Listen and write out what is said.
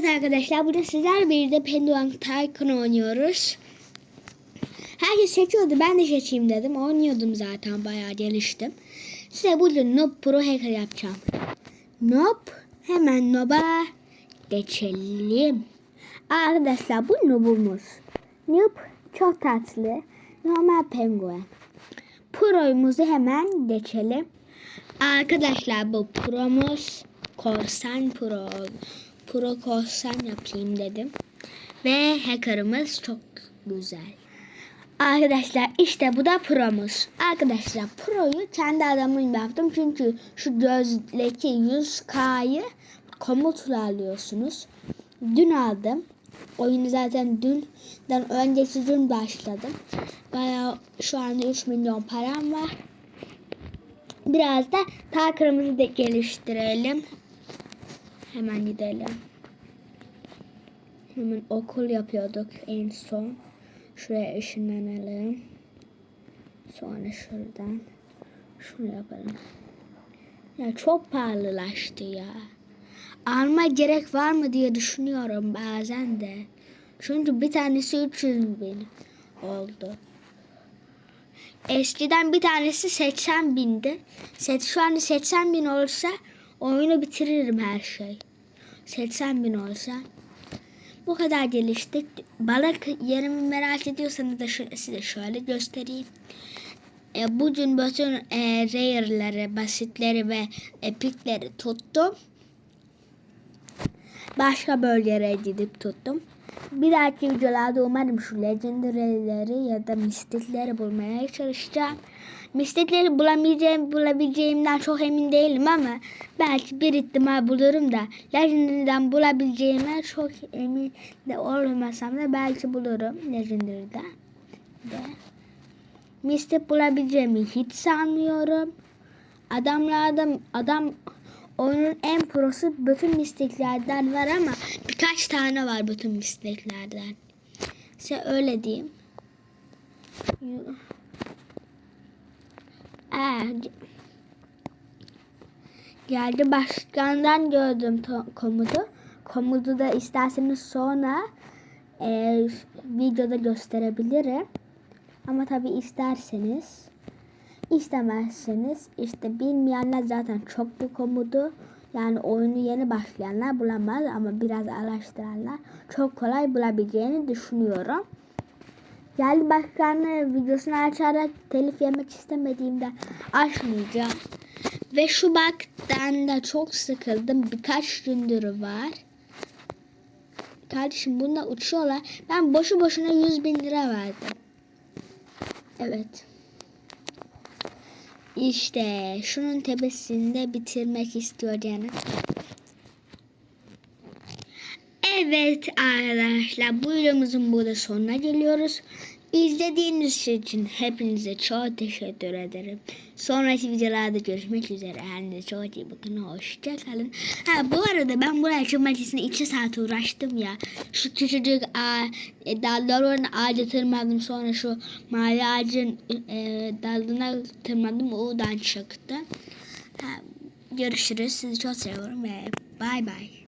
Evet arkadaşlar burada sizler bir de Penduan Tycoon oynuyoruz. Herkes seçiyordu ben de seçeyim dedim. Oynuyordum zaten bayağı geliştim. Size bugün Noob Pro Hacker yapacağım. Noob hemen Noob'a geçelim. Arkadaşlar bu Noob'umuz. Noob çok tatlı. Normal penguen. Pro'yumuzu hemen geçelim. Arkadaşlar bu Pro'muz Korsan Pro. Pro yapayım dedim. Ve hacker'ımız çok güzel. Arkadaşlar işte bu da Pro'muz. Arkadaşlar Pro'yu kendi adamım yaptım. Çünkü şu gözdeki 100K'yı komutla alıyorsunuz. Dün aldım. Oyunu zaten dünden önceki dün başladım. Bayağı şu anda 3 milyon param var. Biraz da takırımızı da geliştirelim. Hemen gidelim. Hemen okul yapıyorduk en son. Şuraya ışınlanalım. Sonra şuradan. Şunu yapalım. Ya çok pahalılaştı ya. Alma gerek var mı diye düşünüyorum bazen de. Çünkü bir tanesi 300 bin oldu. Eskiden bir tanesi 80 bindi. Şu an 80 bin olsa oyunu bitiririm her şey. 80 bin olsa. Bu kadar geliştik. Balık yerimi merak ediyorsanız da size şöyle göstereyim. E, bugün bütün e, rare'ları, basitleri ve epikleri tuttum. Başka bölgelere gidip tuttum. Bir dahaki videolarda umarım şu legendary'leri ya da mistikleri bulmaya çalışacağım. Mistikleri bulamayacağım, bulabileceğimden çok emin değilim ama belki bir ihtimal bulurum da legendary'den bulabileceğime çok emin de olmasam da belki bulurum legendary'den. De. Mistik bulabileceğimi hiç sanmıyorum. Adamlarda adam oyunun en prosu bütün mistiklerden var ama birkaç tane var bütün mistiklerden. Size öyle diyeyim. Ee, geldi başkandan gördüm komutu. Komutu da isterseniz sonra e, videoda gösterebilirim. Ama tabi isterseniz istemezseniz işte bilmeyenler zaten çok bu komodu yani oyunu yeni başlayanlar bulamaz ama biraz araştıranlar çok kolay bulabileceğini düşünüyorum. Geldi başkanı videosunu açarak telif yemek istemediğimden açmayacağım. Ve şu baktan da çok sıkıldım. Birkaç gündür var. Kardeşim bunda uçuyorlar. Ben boşu boşuna 100 bin lira verdim. Evet. İşte şunun tepesinde bitirmek istiyor canım. Evet arkadaşlar bu videomuzun burada sonuna geliyoruz. İzlediğiniz için hepinize çok teşekkür ederim. Sonraki videolarda görüşmek üzere. Kendinize çok iyi bakın. Hoşçakalın. Ha bu arada ben buraya çıkmak için 2 saat uğraştım ya. Şu küçücük ağ, e, dalların ağaca tırmandım. Sonra şu mavi ağacın e, dalına tırmandım. Odan çıktı. Ha, görüşürüz. Sizi çok seviyorum ve bay bay.